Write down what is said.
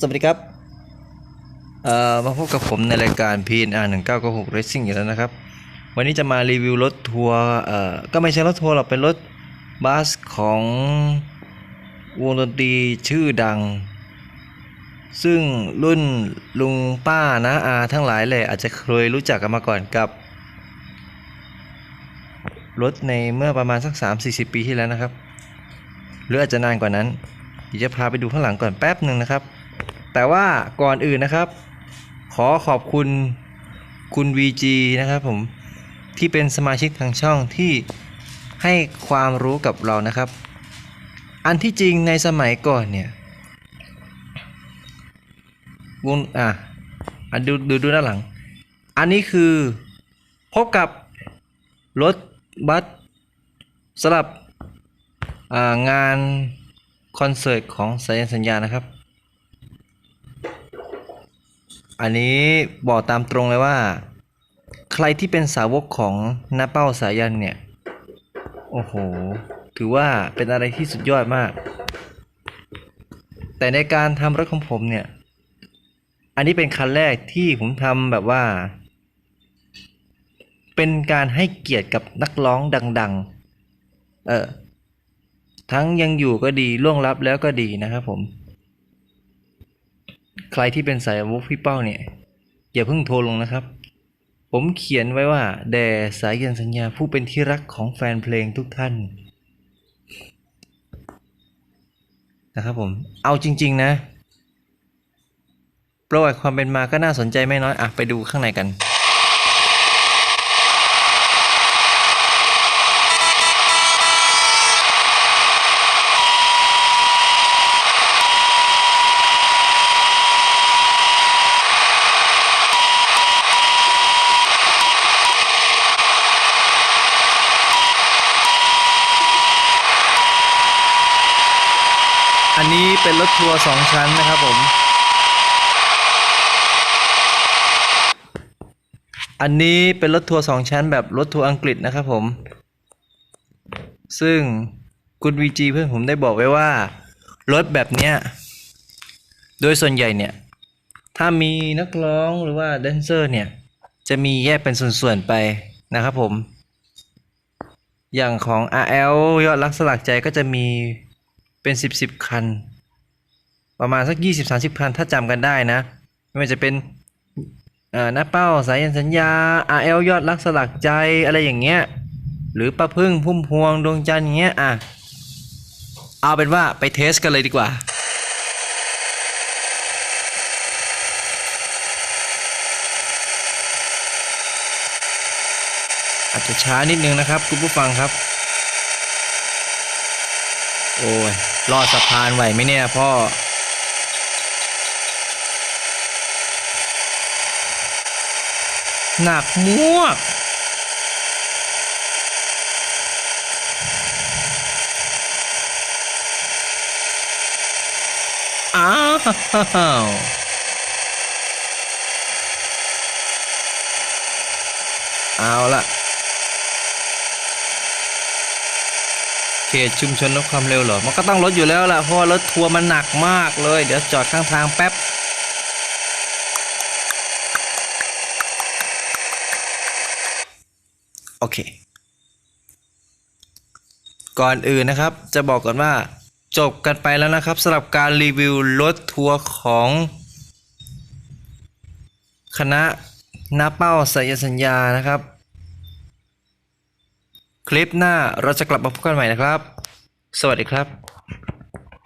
สวัสดีครับมาพบกับผมในรายการ PNR 1996 Racing อีกแล้วนะครับ วันนี้จะมารีวิวรถทัวร์ก็ไม่ใช่รถทัวร์หรอกเป็นรถบัสของวงดนตรีชื่อดัง ซึ่งรุ่นลุงป้านะอาทั้งหลายเลยอาจจะเคยรู้จักกันมาก่อนกับ รถในเมื่อประมาณสัก 3-40 ปีที่แล้วนะครับ หรืออาจจะนานกว่านั้นเดี๋ยวจะพาไปดูข้างหลังก่อนแป๊บหนึ่งนะครับ แต่ว่าก่อนอื่นนะครับ ขอขอบคุณคุณ VG นะครับผมที่เป็นสมาชิกทางช่องที่ให้ความรู้กับเรานะครับ อันที่จริงในสมัยก่อนเนี่ยวงอะอะดูดูดูด้านหลัง อันนี้คือพบกับรถบัสสำหรับงานคอนเสิร์ตของสายสัญญานะครับ อันนี้บอกตามตรงเลยว่า ใครที่เป็นสาวกของน้าเป้าสายันเนี่ย โอ้โห ถือว่าเป็นอะไรที่สุดยอดมาก แต่ในการทำรถของผมเนี่ย อันนี้เป็นคันแรกที่ผมทำแบบว่า เป็นการให้เกียรติกับนักร้องดัง ๆ เออทั้งยังอยู่ก็ดีล่วงลับแล้วก็ดีนะครับผม ใครที่เป็นสายวกพี่เป้าเนี่ยอย่าเพิ่งโทรลงนะครับ ผมเขียนไว้ว่า แด่สายยันสัญญาผู้เป็นที่รักของแฟนเพลงทุกท่านนะครับผม เอาจริง ๆ นะ ประวัติความเป็นมาก็น่าสนใจไม่น้อย อะ ไปดูข้างในกัน อันนี้เป็นรถทัวร์สองชั้นนะครับผม อันนี้เป็นรถทัวร์สองชั้นแบบรถทัวร์อังกฤษนะครับผม ซึ่งคุณวีจีเพื่อนผมได้บอกไว้ว่า รถแบบเนี้ย โดยส่วนใหญ่เนี่ย ถ้ามีนักร้องหรือว่าแดนเซอร์เนี่ย จะมีแยกเป็นส่วนๆไปนะครับผม อย่างของ RL ยอดรักสลักใจก็จะมี เป็น 10บสคัน ประมาณสัก 20-30 คัน ถ้าจำกันได้นะ ไม่ว่าจะเป็นหน้าเป้าสายันสัญญา RL ยอดรักสลักใจอะไรอย่างเงี้ย หรือประพึ่งพุ่มพวงดวงจันทร์อย่างเงี้ยอะ เอาเป็นว่าไปเทสกันเลยดีกว่าอาจจะช้านิดนึงนะครับ คุณผู้ฟังครับ โอ้ยรอดสะพานไหวไหมเนี่ยพ่อ หนักมวก อ้าวเอาละ เขตชุมชนลดความเร็วเหรอ มันก็ต้องลดอยู่แล้วล่ะ เพราะรถทัวร์มันหนักมากเลย เดี๋ยวจอดข้างทางแป๊บ โอเค ก่อนอื่นนะครับ จะบอกก่อนว่าจบกันไปแล้วนะครับสำหรับการรีวิวรถทัวร์ของ คณะนาเป้าสยสัญญานะครับ คลิปหน้าเราจะกลับมาพบกันใหม่นะครับ สวัสดีครับ